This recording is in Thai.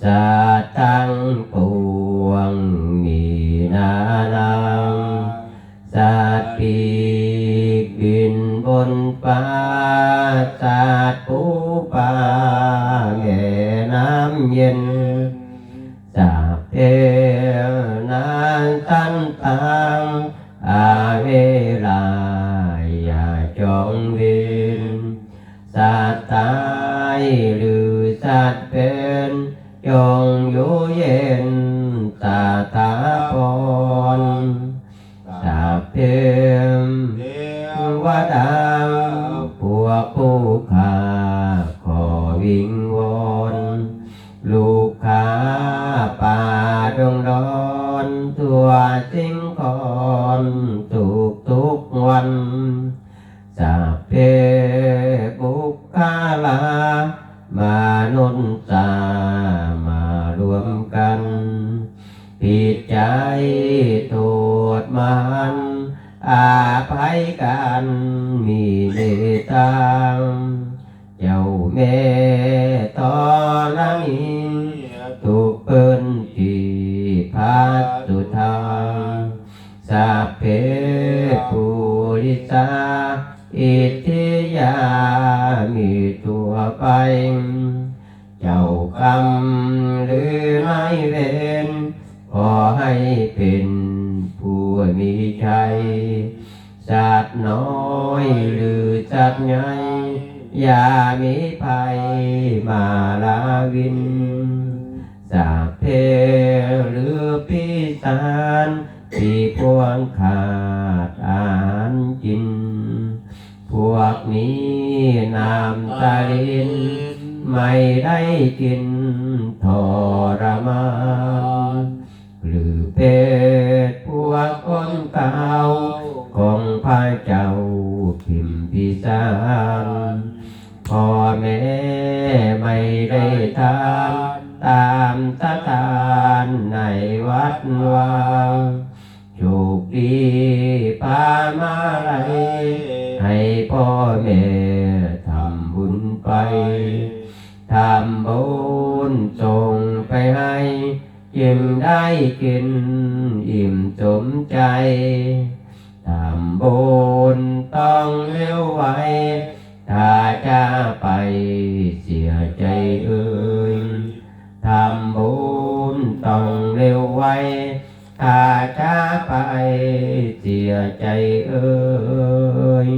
sa tăng cuồng nghị na nam sa ti kinh vôn pa, sa tu pa nghệ nam nhân sa thế na san tăng a hê la ya chong viên sa tai lưu sát bên ยองเวินสัตว์ตายหรือสัตว์เยู่เย็นตาตาพรสาเพมเทวดาพวกผู้ขาขอวิงวอนลูกคาป่าดงดอนตัวจริงคอนทุกทุกวันสัพเพบุคคาลามานนตา ผิดใจโทษมันอาภัยกันมีเมตตาเจ้าแม่ตอนนี้ทุกเปิ้นที่พัดสุธาสัพเพปุริสาอิทธิยามีตัวไป เจ้ากรรมหรือไม่เวร เป็นผู้มีชัยสัตว์น้อยหรือสัตว์ใหญ่อย่ามีภัยมาลาวินสาเพหรือปีศาจที่พวงขาดอาหารกิน พวกนี้นามตาลิน ไม่ได้กินทรมาน เป็ดพวกคนเก่าของพระเจ้าพิมพิสารพ่อแม่ไม่ได้ทานตามสถานในวัดวางโชคดีพามาไลยให้พ่อแม่ทำบุญไป ทำบุญส่งไปให้ ยิ้มได้กิน อิ่มสมใจทำบุญต้องเร็วไวถ้าจะไปเสียใจเอ่ยทำบุญต้องเร็วไวถ้าจะไปเสียใจเอ่ย